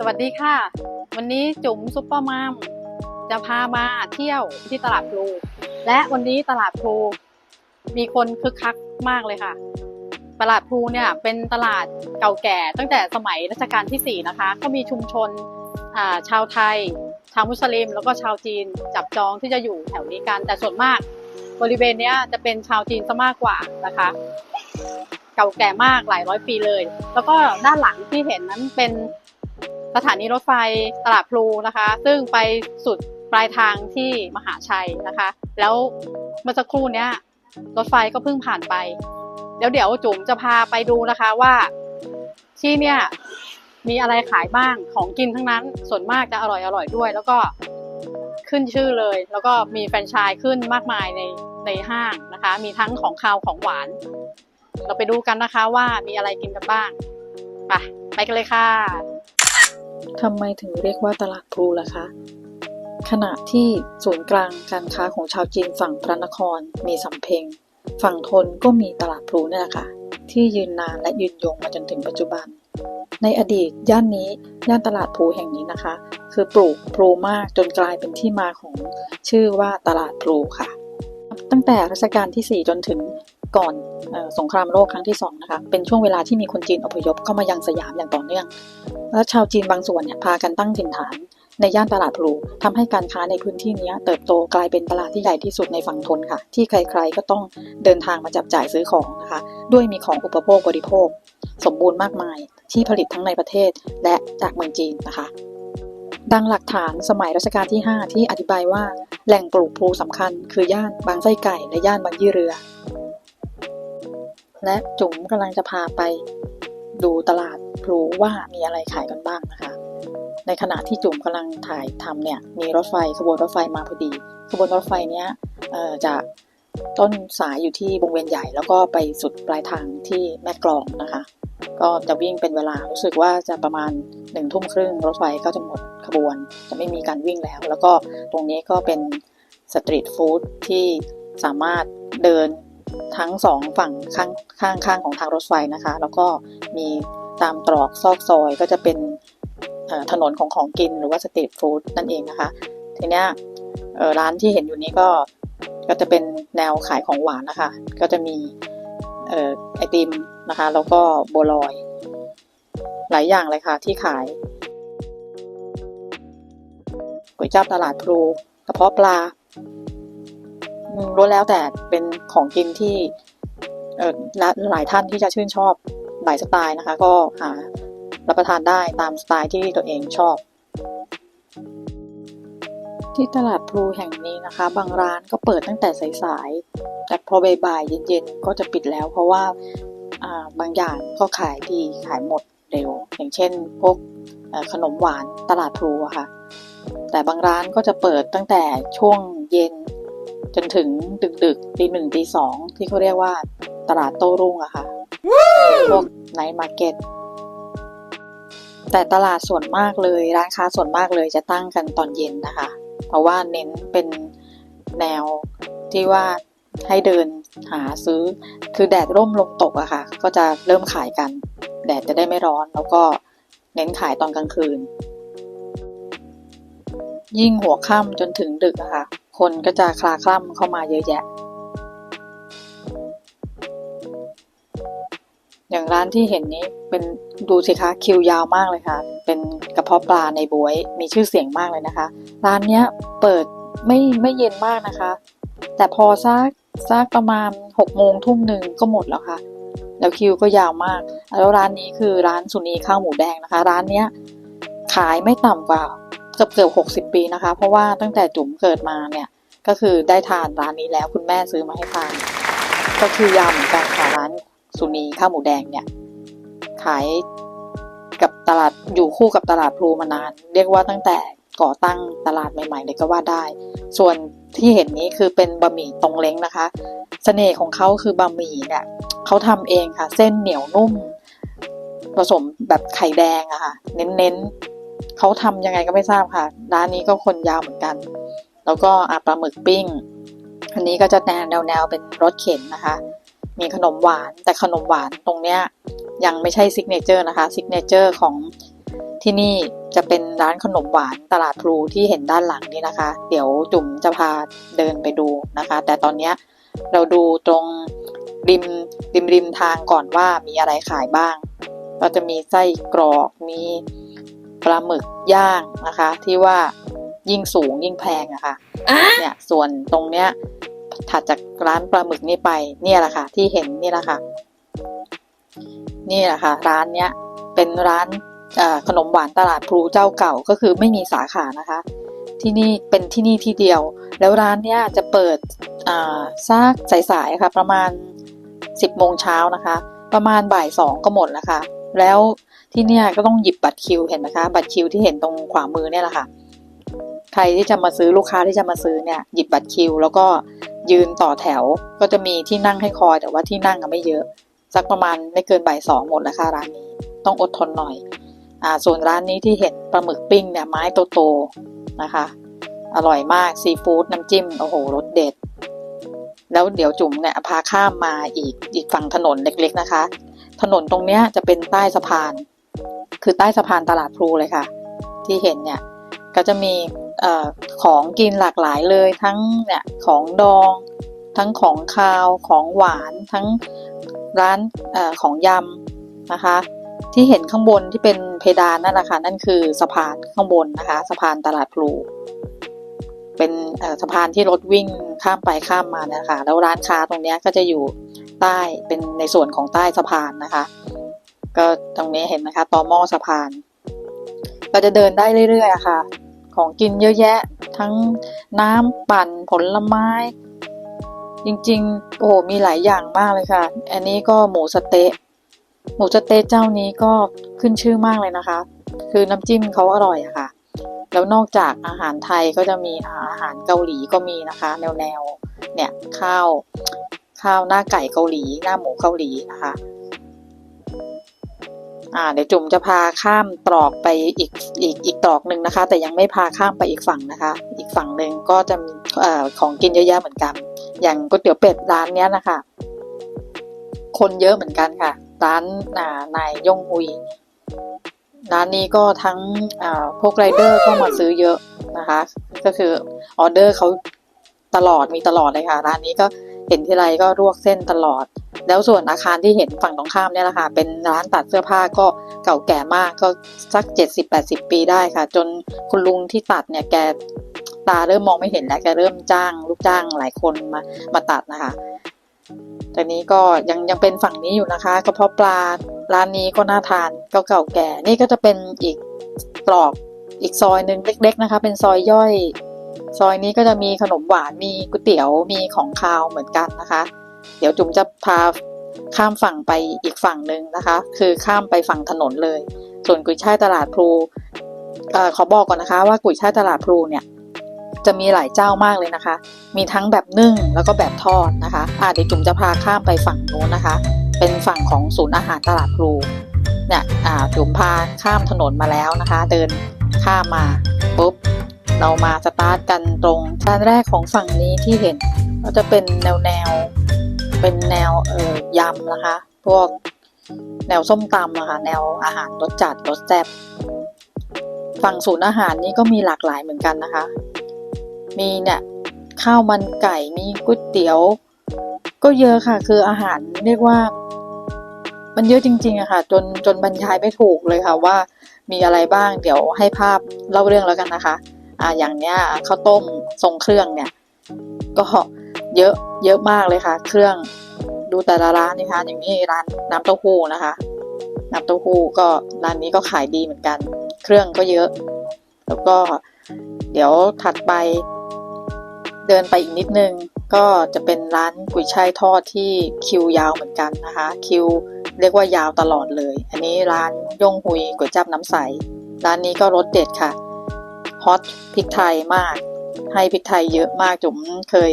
สวัสดีค่ะ วันนี้จุ๋มซุปเปอร์มัมจะพามาเที่ยวที่ตลาดพลูและวันนี้ตลาดพลูมีคนคึกคักมากเลยค่ะ ตลาดพลูเนี่ยเป็นตลาดเก่าแก่ตั้งแต่สมัยรัชกาลที่ 4 นะคะ ก็มีชุมชนาชาวไทย ชาวมุสลิม แล้วก็ชาวจีนจับจองที่จะอยู่แถวนี้กัน แต่ส่วนมากบริเวณนี้จะเป็นชาวจีนซะมากกว่านะคะ เก่าแก่มากหลายร้อยปีเลย แล้วก็ด้านหลังที่เห็นนั้นเป็น สถานีรถไฟตลาดพลูนะคะ ซึ่งไปสุดปลายทางที่มหาชัยนะคะ แล้วเมื่อสักครู่เนี้ยรถไฟก็เพิ่งผ่านไป เดี๋ยวเดี๋ยวจุ๋มจะพาไปดูนะคะว่าที่เนี่ยมีอะไรขายบ้างของกินทั้งนั้นส่วนมากจะอร่อยอร่อยด้วย แล้วก็ขึ้นชื่อเลย แล้วก็มีแฟรนไชส์ขึ้นมากมายในในห้างนะคะ มีทั้งของคาวของหวาน เราไปดูกันนะคะว่ามีอะไรกินกันบ้างไปไปกันเลยค่ะ ทำไมถึงเรียกว่าตลาดพลูล่ะคะ ขณะที่ศูนย์กลางการค้าของชาวจีนฝั่งพระนครมีสำเพ็ง ฝั่งทนก็มีตลาดพลูนี่แหละค่ะ ที่ยืนนานและยืนยงมาจนถึงปัจจุบัน ในอดีตย่านนี้ย่านตลาดพลูแห่งนี้นะคะ คือปลูกพลูมากจนกลายเป็นที่มาของชื่อว่าตลาดพลูค่ะ ตั้งแต่รัชกาลที่ 4 จนถึง ก่อนออสงครามโลกครั้งที่สองนะคะเป็นช่วงเวลาที่มีคนจีนอพยพเข้ามายังสยามอย่างต่อเนื่อง และชาวจีนบางส่วนเนี่ยพากันตั้งถิ่นฐาน ในย่านตลาดพลูทำให้การค้าในพื้นที่นี้เติบโตกลายเป็นตลาดที่ใหญ่ที่สุดในฝั่งทนค่ะ ที่ใครๆก็ต้องเดินทางมาจับจ่ายซื้อของนะคะด้วยมีของอุปโภคบริโภค สมบูรณ์มากมายที่ผลิตทั้งในประเทศและจากเมืองจีนนะคะดังหลักฐานสมัยรัชกาลที่ 5 ที่อธิบายว่าแหล่งปลูกพลูสำคัญคือย่านบางไส้ไก่และย่านบางยี่เรือ และจุ๋มกำลังจะพาไปดูตลาดพลูว่ามีอะไรขายกันบ้างนะคะ ในขณะที่จุ๋มกำลังถ่ายทำเนี่ยมีรถไฟขบวนรถไฟมาพอดีขบวนรถไฟเนี้ยจะต้นสายอยู่ที่วงเวียนใหญ่ แล้วก็ไปสุดปลายทางที่แม่กลองนะคะ ก็จะวิ่งเป็นเวลารู้สึกว่าจะประมาณหนึ่งทุ่มครึ่งรถไฟก็จะหมดขบวน จะไม่มีการวิ่งแล้ว แล้วก็ตรงนี้ก็เป็นสตรีทฟู้ดที่สามารถเดิน ทั้งสองฝั่งข้างข้างข้างของทางรถไฟนะคะ แล้วก็มีตามตรอกซอกซอยก็จะเป็นถนนของของกินหรือว่าสตรีทฟู้ดนั่นเองนะคะ ทีเนี้ยร้านที่เห็นอยู่นี้ก็ก็จะเป็นแนวขายของหวานนะคะ ก็จะมีออไอติมนะคะ แล้วก็บัวลอย หลายอย่างเลยค่ะที่ขายก๋วยจั๊บตลาดพลูกระเพาะปลา ล้วนแล้วแต่เป็นของกินที่หลายท่านที่จะชื่นชอบหลายสไตล์นะคะ ก็หารับประทานได้ตามสไตล์ที่ตัวเองชอบ ที่ตลาดพลูแห่งนี้นะคะ บางร้านก็เปิดตั้งแต่สายๆแต่พอบ่ายๆเย็นๆก็จะปิดแล้ว เพราะว่าบางอย่างก็ขายดีขายหมดเร็ว อย่างเช่น พวกขนมหวานตลาดพลูะค่ะ แต่บางร้านก็จะเปิดตั้งแต่ช่วงเย็น จนถึงดึกดึกๆตีหนึ่งตีสองที่เขาเรียกว่าตลาดโต้รุ่งอะค่ะพวกไนท์มาร์เก็ตแต่ตลาดส่วนมากเลยร้านค้าส่วนมากเลยจะตั้งกันตอนเย็นนะคะ เพราะว่าเน้นเป็นแนวที่ว่าให้เดินหาซื้อ คือแดดร่มลมตกอะค่ะ ก็จะเริ่มขายกัน แดดจะได้ไม่ร้อน แล้วก็เน้นขายตอนกลางคืน ยิ่งหัวค่ำจนถึงดึกอะค่ะ คนก็จะคลาคล่ำเข้ามาเยอะแยะ อย่างร้านที่เห็นนี้เป็นดูสิคะคิวยาวมากเลยค่ะ เป็นกระเพาะปลาในบวยมีชื่อเสียงมากเลยนะคะ ร้านเนี้ยเปิดไม่ไม่เย็นมากนะคะ แต่พอซักซักประมาณหกโมงทุ่มหนึ่งก็หมดแล้วค่ะ แล้วคิวก็ยาวมาก แล้วร้านนี้คือร้านสุนีข้าวหมูแดงนะคะ ร้านเนี้ยขายไม่ต่ำกว่า เกือบเกือบหกสิบปีนะคะ เพราะว่าตั้งแต่จุ๋มเกิดมาเนี่ย ก็คือได้ทานร้านนี้แล้วคุณแม่ซื้อมาให้ทาน ก็คือยาวเหมือนกันค่ะร้านสุนีข้าวหมูแดงเนี่ย ขายกับตลาดอยู่คู่กับตลาดพลูมานาน เรียกว่าตั้งแต่ก่อตั้งตลาดใหม่ๆเลยก็ว่าได้ ส่วนที่เห็นนี้คือเป็นบะหมี่ตรงเล้งนะคะเสน่ห์ของเขาคือบะหมี่เนี่ยเขาทำเองค่ะ เส้นเหนียวนุ่ม ผสมแบบไข่แดงอะค่ะ เน้นๆ เขาทำยังไงก็ไม่ทราบค่ะ ร้านนี้ก็คนยาวเหมือนกัน แล้วก็อาปลาหมึกปิ้ง อันนี้ก็จะแนวแนวเป็นรสเข็นนะคะ มีขนมหวานแต่ขนมหวานตรงเนี้ยยังไม่ใช่ซิกเนเจอร์นะคะซิกเนเจอร์ของที่นี่จะเป็นร้านขนมหวานตลาดพลูที่เห็นด้านหลังนี่นะคะ เดี๋ยวจุ๋มจะพาเดินไปดูนะคะ แต่ตอนนี้เราดูตรงริมริมริมทางก่อนว่ามีอะไรขายบ้าง ก็จะมีไส้กรอกมี ปลาหมึกย่างนะคะ ที่ว่ายิ่งสูงยิ่งแพงอะค่ะเนี่ยส่วนตรงเนี้ยถัดจากร้านปลาหมึกนี่ไปเนี่ยแหละค่ะ ที่เห็นนี่แหละค่ะ นี่แหละค่ะ ร้านเนี้ยเป็นร้านเอ่อขนมหวานตลาดพลูเจ้าเก่าก็คือไม่มีสาขานะคะ ที่นี่เป็นที่นี่ที่เดียว แล้วร้านเนี้ยจะเปิดอ่าซักสายๆค่ะ ประมาณ 10โมงเช้านะคะ ประมาณบ่ายสองก็หมดแล้วค่ะ แล้ว ที่เนี่ยก็ต้องหยิบบัตรคิวเห็นไหมคะ บัตรคิวที่เห็นตรงขวามือเนี่ยแหละค่ะ ใครที่จะมาซื้อลูกค้าที่จะมาซื้อเนี่ยหยิบบัตรคิว แล้วก็ยืนต่อแถวก็จะมีที่นั่งให้คอย แต่ว่าที่นั่งอะไม่เยอะ สักประมาณไม่เกินบ่ายสองหมดแล้วค่ะร้านนี้ต้องอดทนหน่อยอ่าส่วนร้านนี้ที่เห็นปลาหมึกปิ้งเนี่ยไม้โตๆนะคะ อร่อยมากซีฟู้ดน้ำจิ้มโอ้โหรสเด็ด แล้วเดี๋ยวจุ๋มเนี่ยพาข้ามมาอีกอีกฝั่งถนนเล็กๆนะคะ ถนนตรงเนี้ยจะเป็นใต้สะพาน คือใต้สะพานตลาดพลูเลยค่ะ ที่เห็นเนี่ยก็จะมีอของกินหลากหลายเลยทั้งเนี่ยของดอง ทั้งของคาวของหวานทั้งร้านอของยำนะคะ ที่เห็นข้างบนที่เป็นเพดานนั่นแหละค่ะนั่นคือสะพานข้างบนนะคะสะพานตลาดพลูเป็นสะพานที่รถวิ่งข้ามไปข้ามมานะคะ แล้วร้านค้าตรงนี้ก็จะอยู่ใต้เป็นในส่วนของใต้สะพานนะคะ ก็ตรงนี้เห็นนะคะต่อหม้อสะพานก็จะเดินได้เรื่อยๆะค่ะ ของกินเยอะแยะ ทั้งน้ำปั่นผลไม้ จริงๆ โอ้โหมีหลายอย่างมากเลยค่ะ อันนี้ก็หมูสเต๊ะหมูสเต๊ะเจ้านี้ก็ขึ้นชื่อมากเลยนะคะ คือน้ำจิ้มเขาอร่อยอะค่ะ แล้วนอกจากอาหารไทยก็จะมีอาหารเกาหลีก็มีนะคะ แนวแนวๆเนี่ยข้าวข้าวหน้าไก่เกาหลี หน้าหมูเกาหลีนะคะ อ่าเดี๋ยวจุ๋มจะพาข้ามตรอกไปอีกอีกอีกตรอกหนึ่งนะคะ แต่ยังไม่พาข้ามไปอีกฝั่งนะคะ อีกฝั่งหนึ่งก็จะมีอของกินเยอะแยะเหมือนกัน อย่างก๋วยเตี๋ยวเป็ดร้านเนี้ยนะคะ คนเยอะเหมือนกันค่ะ ร้านนายย่งอุยร้านนี้ก็ทั้งพวกไรเดอร์ก็มาซื้อเยอะนะคะ ก็คือออเดอร์เขาตลอดมีตลอดเลยค่ะ ร้านนี้ก็ เห็นที่ไรก็ลวกเส้นตลอด แล้วส่วนอาคารที่เห็นฝั่งตรงข้ามเนี่ยแหละค่ะ เป็นร้านตัดเสื้อผ้าก็เก่าแก่มากก็สักเจ็ดสิบแปดสิบปีได้ค่ะ จนคุณลุงที่ตัดเนี่ยแกตาเริ่มมองไม่เห็นแล้วแกเริ่มจ้างลูกจ้างหลายคนมามาตัดนะคะแต่นี้ก็ยังยังเป็นฝั่งนี้อยู่นะคะกระเพาะปลาร้านนี้ก็น่าทานก็เก่าแก่ นี่ก็จะเป็นอีกตรอกอีกซอยหนึ่งเล็ก ๆ นะคะ เป็นซอยย่อย ซอยนี้ก็จะมีขนมหวานมีก๋วยเตี๋ยวมีของคาวเหมือนกันนะคะ เดี๋ยวจุ๋มจะพาข้ามฝั่งไปอีกฝั่งหนึ่งนะคะ คือข้ามไปฝั่งถนนเลย ส่วนกุยช่ายตลาดพลูอ่อขอบอกก่อนนะคะ ว่ากุยช่ายตลาดพลูเนี่ยจะมีหลายเจ้ามากเลยนะคะ มีทั้งแบบนึ่งแล้วก็แบบทอดนะคะอ่าเดี๋ยวจุ๋มจะพาข้ามไปฝั่งนู้นนะคะ เป็นฝั่งของศูนย์อาหารตลาดพลูเนี่ยอ่าจุ๋มพาข้ามถนนมาแล้วนะคะ เดินข้ามมาปุ๊บ เรามาสตาร์ทกันตรงร้านแรกของฝั่งนี้ที่เห็น ก็จะเป็นแนวแนวเป็นแนวเอ่อยำนะคะ พวกแนวส้มตำอะคะแนวอาหารรสจัดรสแซ่บฝั่งศูนย์อาหารนี้ก็มีหลากหลายเหมือนกันนะคะ มีเนี่ยข้าวมันไก่มีก๋วยเตี๋ยว ก็เยอะค่ะ คืออาหารเรียกว่า มันเยอะจริงๆอะค่ะ จนจนบรรยายไม่ถูกเลยค่ะว่ามีอะไรบ้าง เดี๋ยวให้ภาพเล่าเรื่องแล้วกันนะคะ อ่าอย่างเนี้ยข้าวต้มทรงเครื่องเนี่ย ก็เยอะเยอะมากเลยค่ะ เครื่องดูแต่ละร้านนะคะ อย่างนี้ร้านน้ำเต้าหู้นะคะน้ำเต้าหู้ก็ร้านนี้ก็ขายดีเหมือนกัน เครื่องก็เยอะ แล้วก็เดี๋ยวถัดไป เดินไปอีกนิดนึง ก็จะเป็นร้านกุยช่ายทอดที่คิวยาวเหมือนกันนะคะ คิวเรียกว่ายาวตลอดเลย อันนี้ร้านย่งหุยก๋วยจับน้ำใส ร้านนี้ก็รสเด็ดค่ะ อตพริกไทยมาก ให้พริกไทยเยอะมากจุ๋มเคย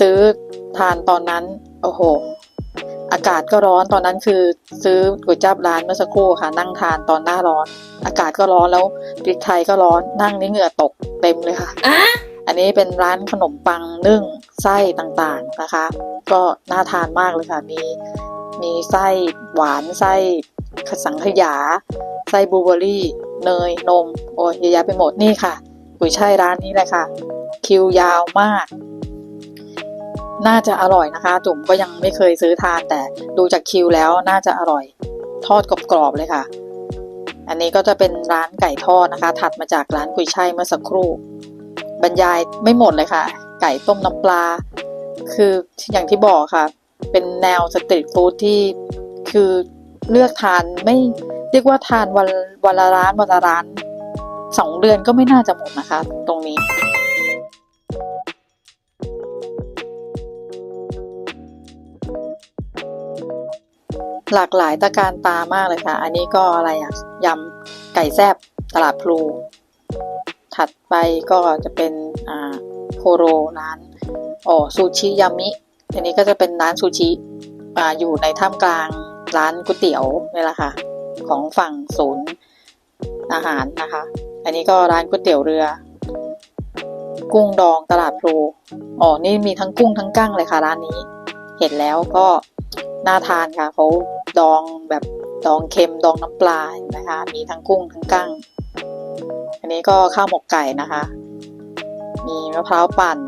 ซื้อทานตอนนั้น โอ้โห อากาศก็ร้อนตอนนั้นคือซื้อก๋วยจั๊บร้านเมื่อสักครู่ค่ะ นั่งทานตอนหน้าร้อน อากาศก็ร้อนแล้วพริกไทยก็ร้อนนั่งนี่เหงื่อตกเต็มเลยค่ะอันนี้เป็นร้านขนมปังนึ่งไส้ต่างๆนะคะ ก็น่าทานมากเลยค่ะมีมีไส้หวานไส้ สังขยา ไส้บูเบอร์รี่ เนย นม โอ้ยเยอะแยะไปหมดนี่ค่ะกุยช่ายร้านนี้เลยค่ะ คิวยาวมาก น่าจะอร่อยนะคะ จุ๋มก็ยังไม่เคยซื้อทานแต่ดูจากคิวแล้วน่าจะอร่อย ทอดกรอบๆเลยค่ะ อันนี้ก็จะเป็นร้านไก่ทอดนะคะ ถัดมาจากร้านกุยช่ายเมื่อสักครู่ บรรยายไม่หมดเลยค่ะ ไก่ต้มน้ำปลา คืออย่างที่บอกค่ะ เป็นแนวสตรีทฟู้ดที่คือ เลือกทานไม่เรียกว่าทานวันวันละร้านวันละร้านสองเดือนก็ไม่น่าจะหมดนะคะ ตรงนี้หลากหลายตะการตามากเลยค่ะ อันนี้ก็อะไรอะยำไก่แซบตลาดพลู ถัดไปก็จะเป็นอ่าโคโรร้านอ๋อซูชิยามิ อันนี้ก็จะเป็นร้านซูชิ อ่า อยู่ในท่ามกลาง ร้านก๋วยเตี๋ยวนี่แหละค่ะ ของฝั่งศูนย์อาหารนะคะ อันนี้ก็ร้านก๋วยเตี๋ยวเรือ กุ้งดองตลาดพลูอ๋อนี่มีทั้งกุ้งทั้งกั้งเลยค่ะ ร้านนี้ เห็นแล้วก็น่าทานค่ะเขาดองแบบดองเค็มดองน้ำปลาเห็นะคะ มีทั้งกุ้งทั้งกั้ง อันนี้ก็ข้าวหมกไก่นะคะ มีมะพร้าวปั่น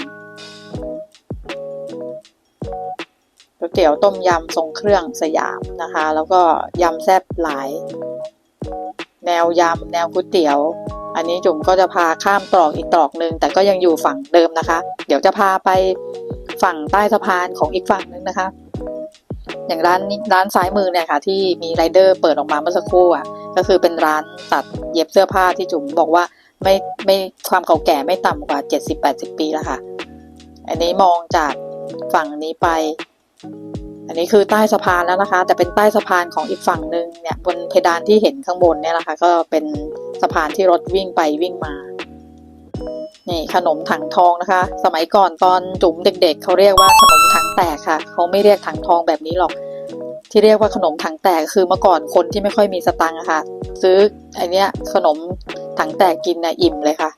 ก๋วยเตี๋ยวต้มยำทรงเครื่องสยามนะคะ แล้วก็ยำแซ่บหลาย แนวยำแนวก๋วยเตี๋ยว อันนี้จุ๋มก็จะพาข้ามตรอกอีกตรอกหนึ่งแต่ก็ยังอยู่ฝั่งเดิมนะคะ เดี๋ยวจะพาไปฝั่งใต้สะพานของอีกฝั่งหนึ่งนะคะ อย่างร้านร้านซ้ายมือเนี่ยค่ะ ที่มีไรเดอร์เปิดออกมาเมื่อสักครู่อะก็คือเป็นร้านตัดเย็บเสื้อผ้าที่จุ๋มบอกว่าไม่ไม่ความเก่าแก่ไม่ต่ำกว่า 70-80 ปีแล้วค่ะ อันนี้มองจากฝั่งนี้ไป อันนี้คือใต้สะพานแล้วนะคะ แต่เป็นใต้สะพานของอีกฝั่งหนึ่งเนี่ยบนเพดานที่เห็นข้างบนเนี่ยแหละค่ะก็เป็นสะพานที่รถวิ่งไปวิ่งมานี่ขนมถังทองนะคะ สมัยก่อนตอนจุ๋มเด็กๆเขาเรียกว่าขนมถังแตกค่ะ เขาไม่เรียกถังทองแบบนี้หรอก ที่เรียกว่าขนมถังแตกคือเมื่อก่อนคนที่ไม่ค่อยมีสตังค์อะค่ะ ซื้อไอเนี้ยขนมถังแตกกินนะอิ่มเลยค่ะ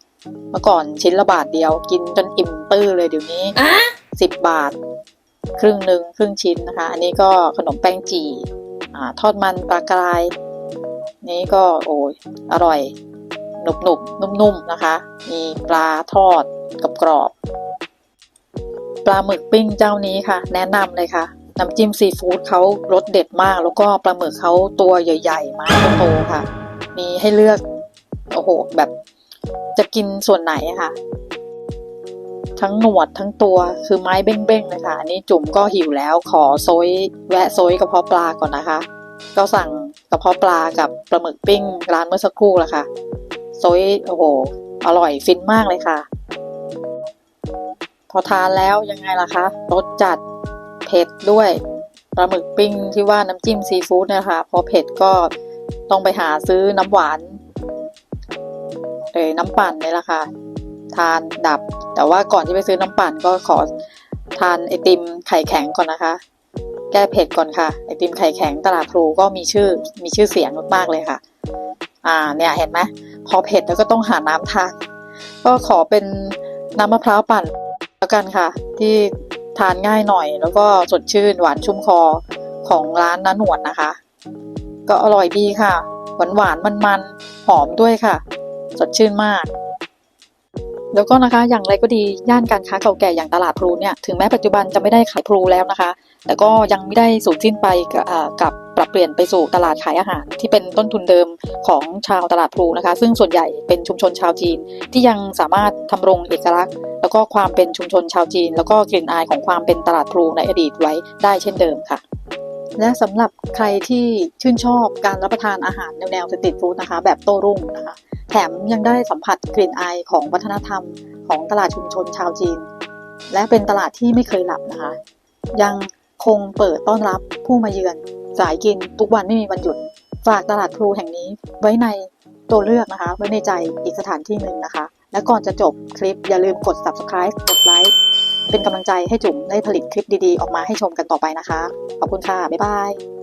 เมื่อก่อนชิ้นละบาทเดียวกินจนอิ่มตื้อเลยเดี๋ยวนี้สิบบาท ครึ่งหนึ่งครึ่งชิ้นนะคะ อันนี้ก็ขนมแป้งจีอทอดมันปลากราย นี่ก็โอ้ยอร่อยหนุบหนุบนุ่มๆนะคะ มีปลาทอดกับกรอบ ปลาหมึกปิ้งเจ้านี้ค่ะ แนะนำเลยค่ะน้ำจิ้มซีฟู้ดเขารสเด็ดมาก แล้วก็ปลาหมึกเขาตัวใหญ่ๆไม้โตๆค่ะ มีให้เลือก โอ้โห แบบจะกินส่วนไหนค่ะ ทั้งหนวดทั้งตัวคือไม้เบ้งๆเลยค่ะอันนี้จุ่มก็หิวแล้วขอโซยแวะโซยกระเพาะปลาก่อนนะคะ ก็สั่งกระเพาะปลากับปลาหมึกปิ้งร้านเมื่อสักครู่ละค่ะโซยโอ้โหอร่อยฟินมากเลยค่ะ พอทานแล้วยังไงล่ะคะรสจัดเผ็ดด้วยปลาหมึกปิ้งที่ว่าน้ำจิ้มซีฟู้ดเนะคะพอเผ็ดก็ต้องไปหาซื้อน้ำหวานเอยน้ำปั่นนี่ละค่ะ ทานดับ แต่ว่าก่อนที่ไปซื้อน้ำปั่นก็ขอทานไอติมไข่แข็งก่อนนะคะ แก้เผ็ดก่อนค่ะไอติมไข่แข็งตลาดพลูก็มีชื่อมีชื่อเสียงมากๆเลยค่ะ อ่าเนี่ยเห็นไหมพอเผ็ดแล้วก็ต้องหาน้ำทานก็ขอเป็นน้ำมะพร้าวปั่นแล้วกันค่ะ ที่ทานง่ายหน่อย แล้วก็สดชื่นหวานชุ่มคอของร้านน้าหนวดนะคะ ก็อร่อยดีค่ะหวานหวานมันมันๆหอมด้วยค่ะ สดชื่นมาก แล้วก็นะคะอย่างไรก็ดีย่านการค้าเก่าแก่อย่างตลาดพลูเนี่ยถึงแม้ปัจจุบันจะไม่ได้ขายพลูแล้วนะคะ แต่ก็ยังไม่ได้สูญสิ้นไปกับปรับเปลี่ยนไปสู่ตลาดขายอาหาร ที่เป็นต้นทุนเดิมของชาวตลาดพลูนะคะ ซึ่งส่วนใหญ่เป็นชุมชนชาวจีน ที่ยังสามารถทำรงเอกลักษณ์ แล้วก็ความเป็นชุมชนชาวจีน แล้วก็กลิ่นอายของความเป็นตลาดพลูในอดีตไว้ได้เช่นเดิมค่ะและสำหรับใครที่ชื่นชอบการรับประทานอาหารแนวๆสตรีทฟู้ดนะคะ แบบโต้รุ่งนะคะ แถมยังได้สัมผัสกลิ่นอายของวัฒนธรรมของตลาดชุมชนชาวจีน และเป็นตลาดที่ไม่เคยหลับนะคะ ยังคงเปิดต้อนรับผู้มาเยือนสายกินทุกวันไม่มีวันหยุด ฝากตลาดพลูแห่งนี้ไว้ในตัวเลือกนะคะ ไว้ในใจอีกสถานที่หนึ่งนะคะ และก่อนจะจบคลิปอย่าลืมกด subscribe กดไลค์เป็นกำลังใจให้จุ๋มได้ผลิตคลิปดีๆ ออกมาให้ชมกันต่อไปนะคะ ขอบคุณค่ะ บ๊ายบาย